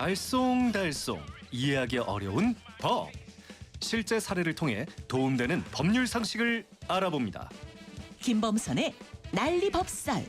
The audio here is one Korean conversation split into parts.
알쏭달쏭 이해하기 어려운 법 실제 사례를 통해 도움되는 법률 상식을 알아봅니다. 김범선의 난리 법살.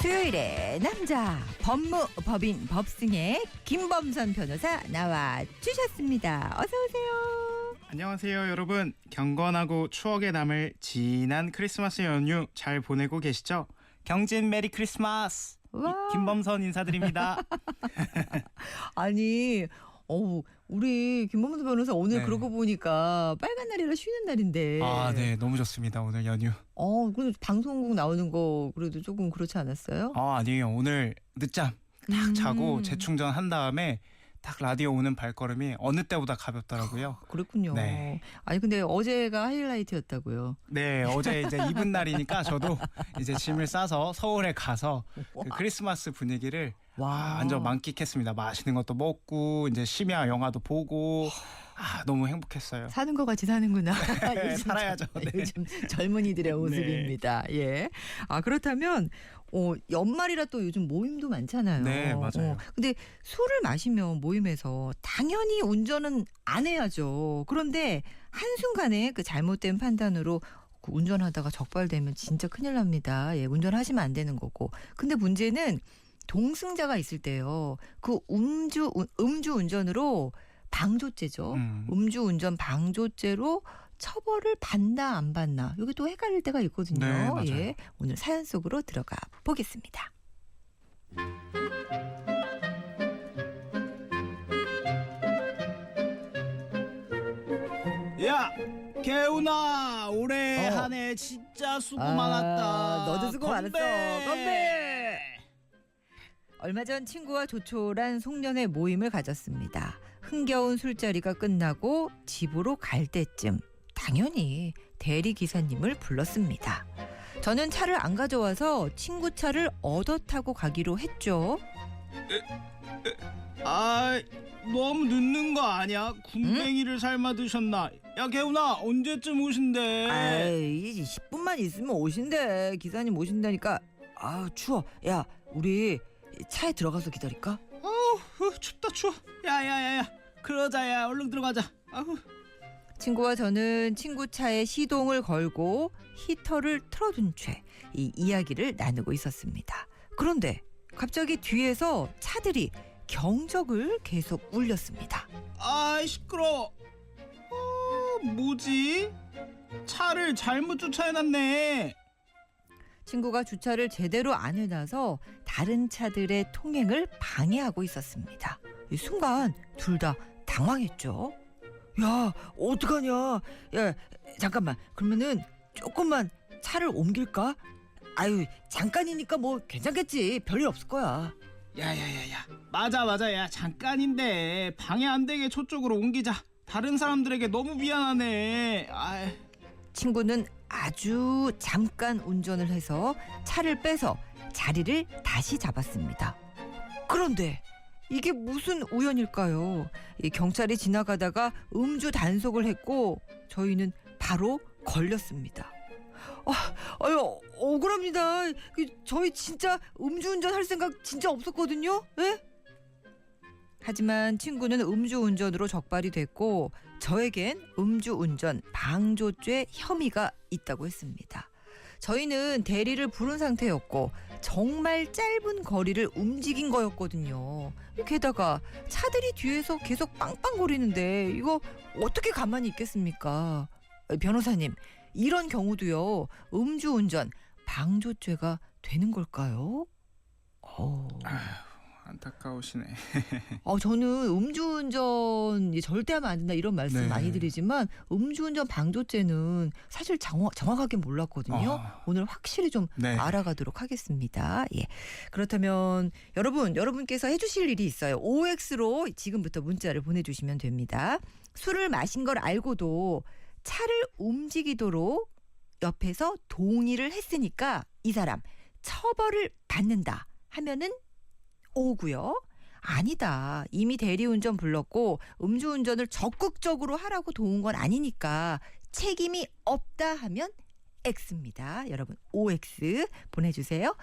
수요일에 남자 법무 법인 법승의 김범선 변호사 나와 주셨습니다. 어서 오세요. 안녕하세요, 여러분. 경건하고 추억에 남을 진한 크리스마스 연휴 잘 보내고 계시죠? 경진 메리 크리스마스. 와. 이- 김범선 인사드립니다. 아니, 어우, 우리 김범선 변호사 오늘 네. 그러고 보니까 빨간 날이라 쉬는 날인데. 아, 네, 너무 좋습니다. 오늘 연휴. 어, 그래도 방송국 나오는 거 그래도 조금 그렇지 않았어요? 아, 아니에요. 오늘 늦잠 딱 음. 자고 재충전 한 다음에 딱 라디오 오는 발걸음이 어느 때보다 가볍더라고요. 그랬군요. 네. 아니 근데 어제가 하이라이트였다고요. 네, 어제 이제 이분 날이니까 저도 이제 짐을 싸서 서울에 가서 그 크리스마스 분위기를 와. 완전 만끽했습니다. 맛있는 것도 먹고 이제 심야 영화도 보고 아 너무 행복했어요. 사는 것 같이 사는구나. 네, 요즘 살아야죠. 젊- 네. 요즘 젊은이들의 모습입니다. 예. 아 그렇다면 어, 연말이라 또 요즘 모임도 많잖아요. 네, 맞아요. 어, 근데 술을 마시면 모임에서 당연히 운전은 안 해야죠. 그런데 한 순간에 그 잘못된 판단으로 그 운전하다가 적발되면 진짜 큰일 납니다. 예, 운전하시면 안 되는 거고. 근데 문제는 동승자가 있을 때요. 그 음주 음주 운전으로 방조죄죠. 음. 음주 운전 방조죄로 처벌을 받나 안 받나 여기 또 헷갈릴 때가 있거든요. 네, 맞아요. 예, 오늘 사연 속으로 들어가 보겠습니다. 야, 개훈아, 올해 어. 한해 진짜 수고 아, 많았다. 너도 수고 건배! 많았어. 건배! 얼마 전 친구와 조촐한 송년회 모임을 가졌습니다. 흥겨운 술자리가 끝나고 집으로 갈 때쯤 당연히 대리 기사님을 불렀습니다. 저는 차를 안 가져와서 친구 차를 얻어 타고 가기로 했죠. 아, 너무 늦는 거 아니야? 군뱅이를 삶아 드셨나? 야, 개훈아, 언제쯤 오신대? 아이 10분만 있으면 오신대. 기사님 오신다니까. 아 추워. 야 우리 차에 들어가서 기다릴까? 후, 춥다 추워. 야, 야, 야, 야. 그러자, 야, 얼른 들어가자. 아후. 친구와 저는 친구 차에 시동을 걸고 히터를 틀어둔 채 이 이야기를 나누고 있었습니다. 그런데 갑자기 뒤에서 차들이 경적을 계속 울렸습니다. 아, 시끄러. 어, 뭐지? 차를 잘못 주차해놨네. 친구가 주차를 제대로 안 해놔서 다른 차들의 통행을 방해하고 있었습니다. 이 순간 둘 다 당황했죠. 야, 어떡하냐? 야, 잠깐만. 그러면은 조금만 차를 옮길까? 아유, 잠깐이니까 뭐 괜찮겠지. 별일 없을 거야. 야야야야 맞아 맞아 야 잠깐인데 방해 안 되게 저쪽으로 옮기자 다른 사람들에게 너무 미안하네 아 친구는 아주 잠깐 운전을 해서 차를 빼서 자리를 다시 잡았습니다. 그런데 이게 무슨 우연일까요? 이 경찰이 지나가다가 음주 단속을 했고 저희는 바로 걸렸습니다. 아, 아유 억울합니다. 그, 저희 진짜 음주운전 할 생각 진짜 없었거든요. 예? 하지만 친구는 음주운전으로 적발이 됐고 저에겐 음주운전 방조죄 혐의가 있다고 했습니다. 저희는 대리를 부른 상태였고 정말 짧은 거리를 움직인 거였거든요. 게다가 차들이 뒤에서 계속 빵빵거리는데 이거 어떻게 가만히 있겠습니까? 변호사님, 이런 경우도요. 음주운전 방조죄가 되는 걸까요? 어. 안타까우시네. 어, 저는 음주운전 이 절대 하면 안 된다 이런 말씀 네. 많이 드리지만 음주운전 방조죄는 사실 정확, 정확하게 몰랐거든요. 아. 오늘 확실히 좀 네. 알아가도록 하겠습니다. 예. 그렇다면 여러분, 여러분께서 해주실 일이 있어요. OX로 지금부터 문자를 보내주시면 됩니다. 술을 마신 걸 알고도 차를 움직이도록 옆에서 동의를 했으니까 이 사람 처벌을 받는다 하면은 오고요. 아니다. 이미 대리운전 불렀고 음주운전을 적극적으로 하라고 도운 건 아니니까 책임이 없다 하면 X입니다. 여러분 OX 보내주세요.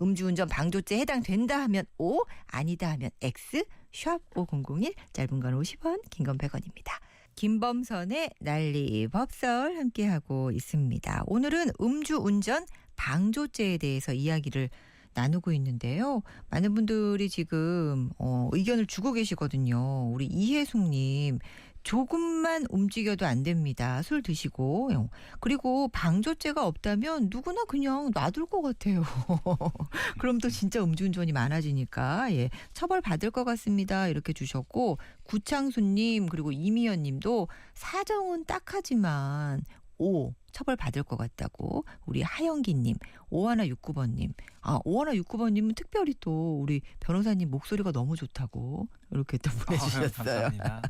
음주운전 방조죄 해당된다 하면 O, 아니다 하면 X, 샵 5001, 짧은 건 50원, 긴 건 100원입니다. 김범선의 난리 법설 함께하고 있습니다. 오늘은 음주운전 방조죄에 대해서 이야기를 나누고 있는데요. 많은 분들이 지금 어, 의견을 주고 계시거든요. 우리 이혜숙님 조금만 움직여도 안 됩니다. 술 드시고 어, 그리고 방조죄가 없다면 누구나 그냥 놔둘 것 같아요. 그럼 또 진짜 음주운전이 많아지니까 예 처벌 받을 것 같습니다. 이렇게 주셨고 구창수님 그리고 이미연님도 사정은 딱하지만 오 처벌 받을 것 같다고 우리 하영기님 오하나 육구번님 아 오하나 육구번님은 특별히 또 우리 변호사님 목소리가 너무 좋다고 이렇게 또 보내주셨어요. 감사합니다.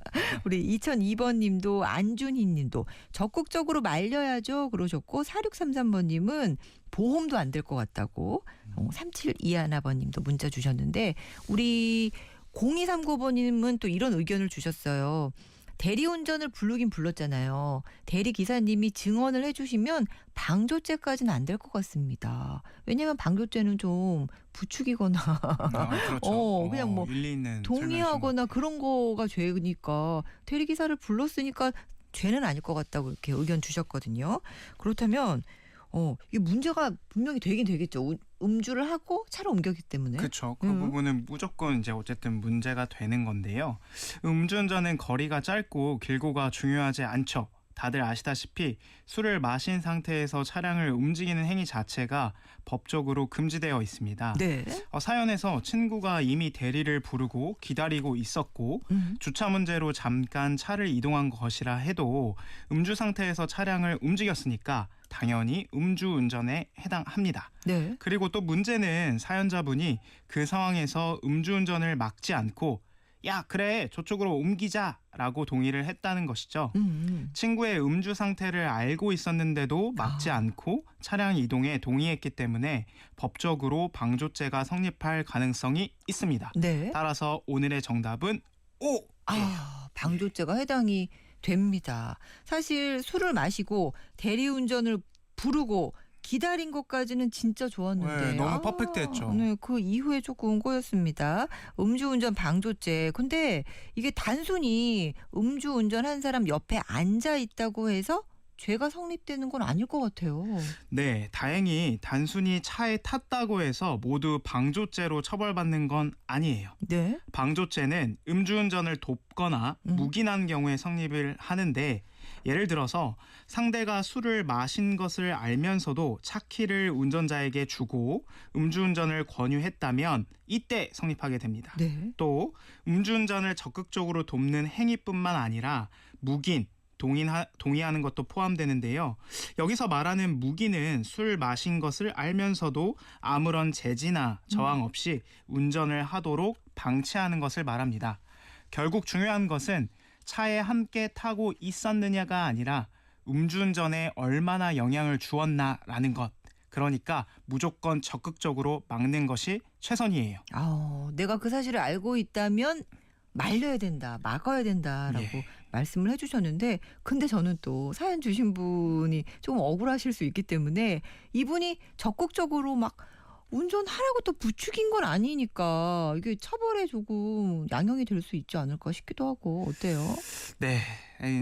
우리 2002번님도 안준희님도 적극적으로 말려야죠 그러셨고 4633번님은 보험도 안 될 것 같다고 어, 3721번님도 문자 주셨는데 우리 0239번님은 또 이런 의견을 주셨어요. 대리운전을 부르긴 불렀잖아요. 대리 기사님이 증언을 해주시면 방조죄까지는 안 될 것 같습니다. 왜냐하면 방조죄는 좀 부추기거나 아, 그렇죠. 어, 그냥 뭐 일리 있는 동의하거나 그런 거가 죄니까 대리 기사를 불렀으니까 죄는 아닐 것 같다고 이렇게 의견 주셨거든요. 그렇다면 어 이게 문제가 분명히 되긴 되겠죠. 음- 음주를 하고 차를 옮겼기 때문에. 그렇죠. 그 음. 부분은 무조건 이제 어쨌든 문제가 되는 건데요. 음주운전은 거리가 짧고 길고가 중요하지 않죠. 다들 아시다시피 술을 마신 상태에서 차량을 움직이는 행위 자체가 법적으로 금지되어 있습니다. 네. 어, 사연에서 친구가 이미 대리를 부르고 기다리고 있었고 음. 주차 문제로 잠깐 차를 이동한 것이라 해도 음주 상태에서 차량을 움직였으니까 당연히 음주운전에 해당합니다. 네. 그리고 또 문제는 사연자분이 그 상황에서 음주운전을 막지 않고 야 그래 저쪽으로 옮기자라고 동의를 했다는 것이죠. 음, 음. 친구의 음주 상태를 알고 있었는데도 막지 아. 않고 차량 이동에 동의했기 때문에 법적으로 방조죄가 성립할 가능성이 있습니다. 네. 따라서 오늘의 정답은 O. 아, 방조죄가 해당이 됩니다. 사실 술을 마시고 대리운전을 부르고 기다린 것까지는 진짜 좋았는데 네, 너무 아, 퍼펙트했죠. 네, 그 이후에 조금 꼬였습니다. 음주운전 방조죄. 근데 이게 단순히 음주운전 한 사람 옆에 앉아 있다고 해서 죄가 성립되는 건 아닐 것 같아요. 네, 다행히 단순히 차에 탔다고 해서 모두 방조죄로 처벌받는 건 아니에요. 네. 방조죄는 음주운전을 돕거나 음. 묵인한 경우에 성립을 하는데 예를 들어서 상대가 술을 마신 것을 알면서도 차 키를 운전자에게 주고 음주운전을 권유했다면 이때 성립하게 됩니다. 네. 또 음주운전을 적극적으로 돕는 행위뿐만 아니라 묵인 동의하, 동의하는 것도 포함되는데요. 여기서 말하는 무기는 술 마신 것을 알면서도 아무런 제지나 저항 없이 운전을 하도록 방치하는 것을 말합니다. 결국 중요한 것은 차에 함께 타고 있었느냐가 아니라 음주운전에 얼마나 영향을 주었나라는 것. 그러니까 무조건 적극적으로 막는 것이 최선이에요. 아, 내가 그 사실을 알고 있다면 말려야 된다, 막아야 된다라고 예. 말씀을 해주셨는데, 근데 저는 또 사연 주신 분이 조금 억울하실 수 있기 때문에 이분이 적극적으로 막 운전하라고 또 부추긴 건 아니니까 이게 처벌에 조금 양형이 될 수 있지 않을까 싶기도 하고 어때요? 네,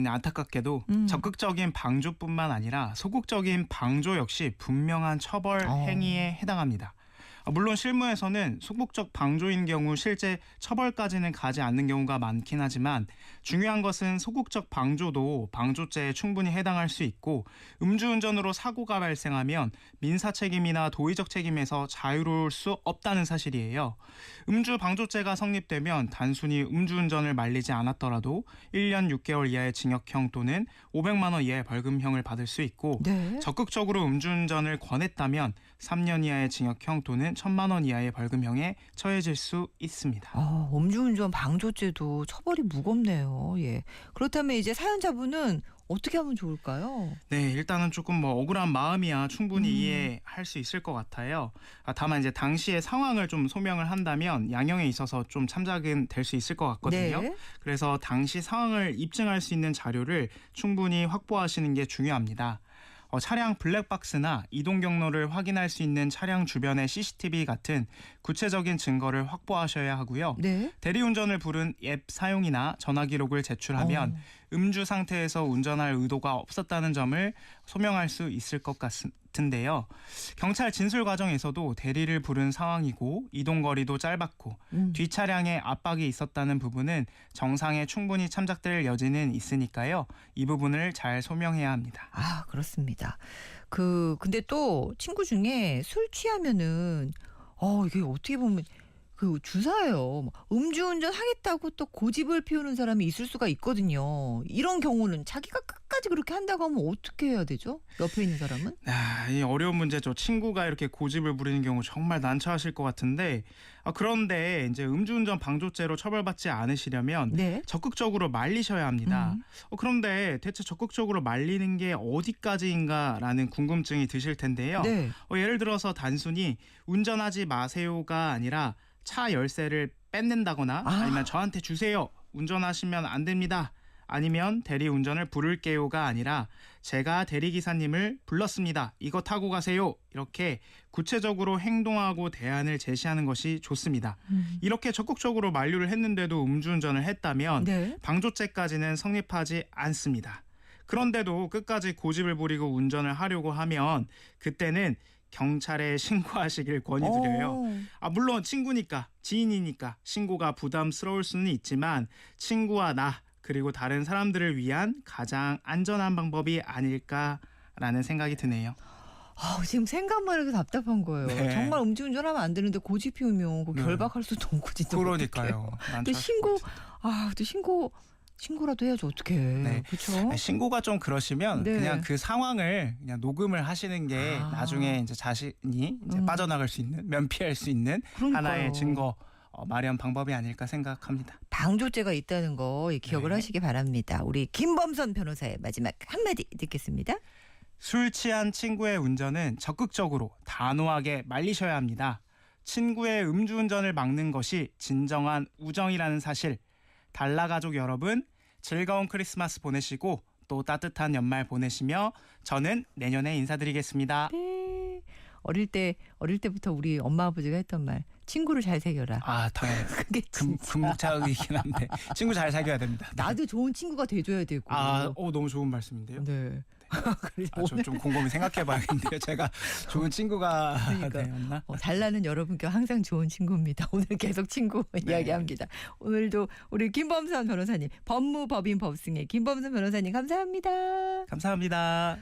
안타깝게도 음. 적극적인 방조뿐만 아니라 소극적인 방조 역시 분명한 처벌 어. 행위에 해당합니다. 아, 물론 실무에서는 소극적 방조인 경우 실제 처벌까지는 가지 않는 경우가 많긴 하지만 중요한 것은 소극적 방조도 방조죄에 충분히 해당할 수 있고 음주운전으로 사고가 발생하면 민사 책임이나 도의적 책임에서 자유로울 수 없다는 사실이에요. 음주 방조죄가 성립되면 단순히 음주운전을 말리지 않았더라도 1년 6개월 이하의 징역형 또는 500만 원 이하의 벌금형을 받을 수 있고 네. 적극적으로 음주운전을 권했다면 3년 이하의 징역형 또는 1천만 원 이하의 벌금형에 처해질 수 있습니다. 아, 음주운전 방조죄도 처벌이 무겁네요. 예. 그렇다면 이제 사연자분은 어떻게 하면 좋을까요? 네, 일단은 조금 뭐 억울한 마음이야 충분히 음. 이해할 수 있을 것 같아요. 아, 다만 이제 당시의 상황을 좀 소명을 한다면 양형에 있어서 좀 참작은 될 수 있을 것 같거든요. 네. 그래서 당시 상황을 입증할 수 있는 자료를 충분히 확보하시는 게 중요합니다. 어, 차량 블랙박스나 이동 경로를 확인할 수 있는 차량 주변의 CCTV 같은 구체적인 증거를 확보하셔야 하고요. 네. 대리운전을 부른 앱 사용이나 전화 기록을 제출하면 어. 음주 상태에서 운전할 의도가 없었다는 점을 소명할 수 있을 것 같 은데요. 경찰 진술 과정에서도 대리를 부른 상황이고 이동 거리도 짧았고 음. 뒤 차량에 압박이 있었다는 부분은 정상에 충분히 참작될 여지는 있으니까요. 이 부분을 잘 소명해야 합니다. 아, 그렇습니다. 그 근데 또 친구 중에 술 취하면은 어, 이게 어떻게 보면 그 주사예요. 뭐 음주운전 하겠다고 또 고집을 피우는 사람이 있을 수가 있거든요. 이런 경우는 자기가 끝까지 그렇게 한다고 하면 어떻게 해야 되죠? 옆에 있는 사람은? 아, 이 어려운 문제죠. 친구가 이렇게 고집을 부리는 경우 정말 난처하실 것 같은데 아, 그런데 이제 음주운전 방조죄로 처벌받지 않으시려면 네. 적극적으로 말리셔야 합니다. 음. 어, 그런데 대체 적극적으로 말리는 게 어디까지인가라는 궁금증이 드실 텐데요. 네. 어, 예를 들어서 단순히 운전하지 마세요가 아니라 차 열쇠를 뺏는다거나 아. 아니면 저한테 주세요. 운전하시면 안 됩니다. 아니면 대리 운전을 부를게요가 아니라 제가 대리 기사님을 불렀습니다. 이거 타고 가세요. 이렇게 구체적으로 행동하고 대안을 제시하는 것이 좋습니다. 음. 이렇게 적극적으로 만류를 했는데도 음주운전을 했다면 네. 방조죄까지는 성립하지 않습니다. 그런데도 끝까지 고집을 부리고 운전을 하려고 하면 그때는 경찰에 신고하시길 권유드려요. 어. 아 물론 친구니까 지인이니까 신고가 부담스러울 수는 있지만 친구와 나 그리고 다른 사람들을 위한 가장 안전한 방법이 아닐까라는 생각이 드네요. 아, 지금 생각만 해도 답답한 거예요. 네. 정말 음주운전하면 안 되는데 고집 피우면 그 네. 결박할 수도 없고 진짜 어떡해요. 또 난처하실 신고 것 같은데. 아, 또 신고 신고라도 해야지 어떻게. 네. 그렇죠? 신고가 좀 그러시면 네. 그냥 그 상황을 그냥 녹음을 하시는 게 아. 나중에 이제 자신이 이제 음. 빠져나갈 수 있는 면피할 수 있는 그러니까요. 하나의 증거 어, 마련 방법이 아닐까 생각합니다. 방조죄가 있다는 거 기억을 네. 하시기 바랍니다. 우리 김범선 변호사의 마지막 한마디 듣겠습니다. 술 취한 친구의 운전은 적극적으로 단호하게 말리셔야 합니다. 친구의 음주운전을 막는 것이 진정한 우정이라는 사실. 달라 가족 여러분, 즐거운 크리스마스 보내시고 또 따뜻한 연말 보내시며 저는 내년에 인사드리겠습니다. 네. 어릴 때 어릴 때부터 우리 엄마 아버지가 했던 말 친구를 잘 새겨라. 아, 당연히 그게 금, 진짜 금자이긴 한데 친구 잘 사귀어야 됩니다. 나도 좋은 친구가 돼줘야 되고. 아, 어, 너무 좋은 말씀인데요. 네. 아, 저 좀 곰곰이 생각해봐야겠는데요. 제가 좋은 친구가 그러니까. 되었나? 어, 잘나는 여러분께 항상 좋은 친구입니다. 오늘 계속 친구 네. 이야기합니다. 오늘도 우리 김범선 변호사님, 법무법인 법승의 김범선 변호사님 감사합니다. 감사합니다.